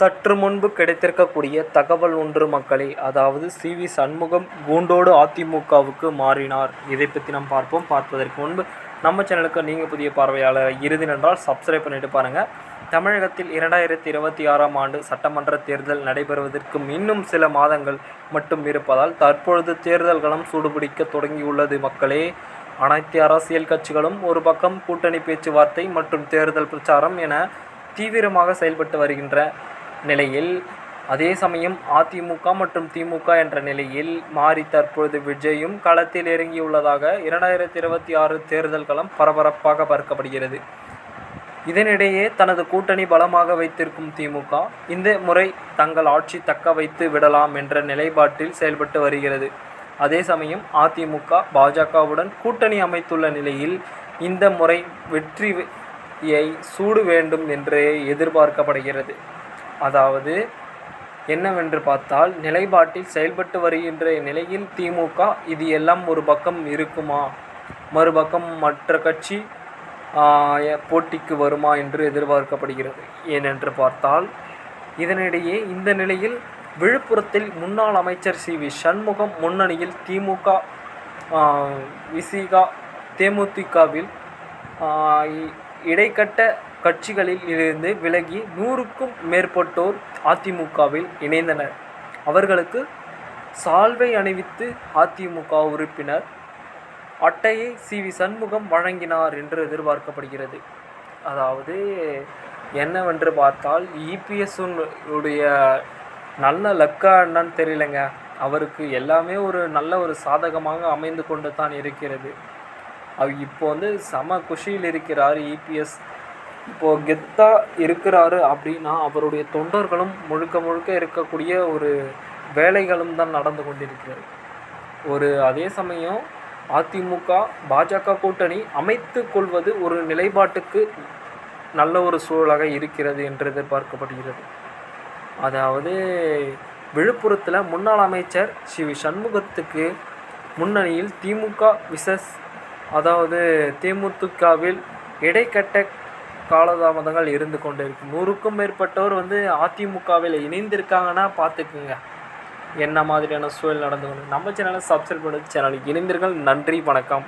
சற்று முன்பு கிடைத்திருக்கக்கூடிய தகவல் ஒன்று மக்களே அதாவது சி. வி. சண்முகம் கூண்டோடு அதிமுகவுக்கு மாறினார். இதை பற்றி நாம் பார்ப்போம். பார்ப்பதற்கு முன்பு நம்ம சேனலுக்கு நீங்கள் புதிய பார்வையாளர் இறுதி என்றால் சப்ஸ்கிரைப் பண்ணிட்டு பாருங்கள் தமிழகத்தில் இரண்டாயிரத்தி இருபத்தி ஆறாம் ஆண்டு சட்டமன்ற தேர்தல் நடைபெறுவதற்கு இன்னும் சில மாதங்கள் மட்டும் இருப்பதால் தற்பொழுது தேர்தல் களம் சூடுபிடிக்க தொடங்கியுள்ளது மக்களே. அனைத்து அரசியல் கட்சிகளும் ஒரு பக்கம் கூட்டணி பேச்சுவார்த்தை மற்றும் தேர்தல் பிரச்சாரம் என தீவிரமாக செயல்பட்டு வருகின்ற நிலையில் அதே சமயம் அதிமுக மற்றும் திமுக என்ற நிலையில் மாறி தற்பொழுது விஜயும் களத்தில் இறங்கியுள்ளதாக இரண்டாயிரத்தி இருபத்தி ஆறு தேர்தல் களம் பரபரப்பாக பார்க்கப்படுகிறது. இதனிடையே தனது கூட்டணி பலமாக வைத்திருக்கும் திமுக இந்த முறை தங்கள் ஆட்சி தக்க வைத்து விடலாம் என்ற நிலைப்பாட்டில் செயல்பட்டு வருகிறது. அதே சமயம் அதிமுக பாஜகவுடன் கூட்டணி அமைத்துள்ள நிலையில் இந்த முறை வெற்றியை சூடு வேண்டும் என்று எதிர்பார்க்கப்படுகிறது. அதாவது என்னவென்று பார்த்தால் நிலைப்பாட்டில் செயல்பட்டு வருகின்ற நிலையில் திமுக இது எல்லாம் ஒரு பக்கம் இருக்குமா? மறுபக்கம் மற்ற கட்சி போட்டிக்கு வருமா என்று எதிர்பார்க்கப்படுகிறது. ஏனென்று பார்த்தால் இதனிடையே இந்த நிலையில் விழுப்புரத்தில் முன்னாள் அமைச்சர் சி. வி. சண்முகம் முன்னணியில் திமுக விசிகா தேமுதிகவில் இடைக்கட்ட கட்சிகளில் இருந்து விலகி நூறுக்கும் மேற்பட்டோர் அதிமுகவில் இணைந்தனர். அவர்களுக்கு சால்வை அணிவித்து அதிமுக உறுப்பினர் அட்டையை சி வி சண்முகம் வழங்கினார் என்று எதிர்பார்க்கப்படுகிறது. அதாவது என்னவென்று பார்த்தால் இபிஎஸ்னுடைய நல்ல லக்கா என்னன்னு தெரியலங்க. அவருக்கு எல்லாமே ஒரு நல்ல ஒரு சாதகமாக அமைந்து கொண்டு தான் இருக்கிறது. அவர் இப்போ வந்து சம குஷியில் இருக்கிறார் இபிஎஸ் இப்போது கெத்தாக இருக்கிறாரு அப்படின்னா அவருடைய தொண்டர்களும் முழுக்க முழுக்க இருக்கக்கூடிய ஒரு வேலைகளும் தான் நடந்து கொண்டிருக்கிறது. ஒரு அதே சமயம் அதிமுக பாஜக கூட்டணி அமைத்து கொள்வது ஒரு நிலைப்பாட்டுக்கு நல்ல ஒரு சூழலாக இருக்கிறது என்று எதிர்பார்க்கப்படுகிறது. அதாவது விழுப்புரத்தில் முன்னாள் அமைச்சர் ஸ்ரீ சண்முகத்துக்கு முன்னணியில் திமுக விசஸ் அதாவது தேமுதிகவில் இடைக்கட்ட காலதாமதங்கள் இருந்து கொண்டு இருக்கும் நூறுக்கும் மேற்பட்டவர் வந்து அதிமுகவில் இணைந்திருக்காங்கன்னா பார்த்துக்குங்க. என்ன மாதிரியான சூழல் நடந்து கொண்டு நம்ம சேனலை சப்ஸ்கிரைப் பண்ணி சேனலுக்கு இணைந்தீர்கள் நன்றி வணக்கம்.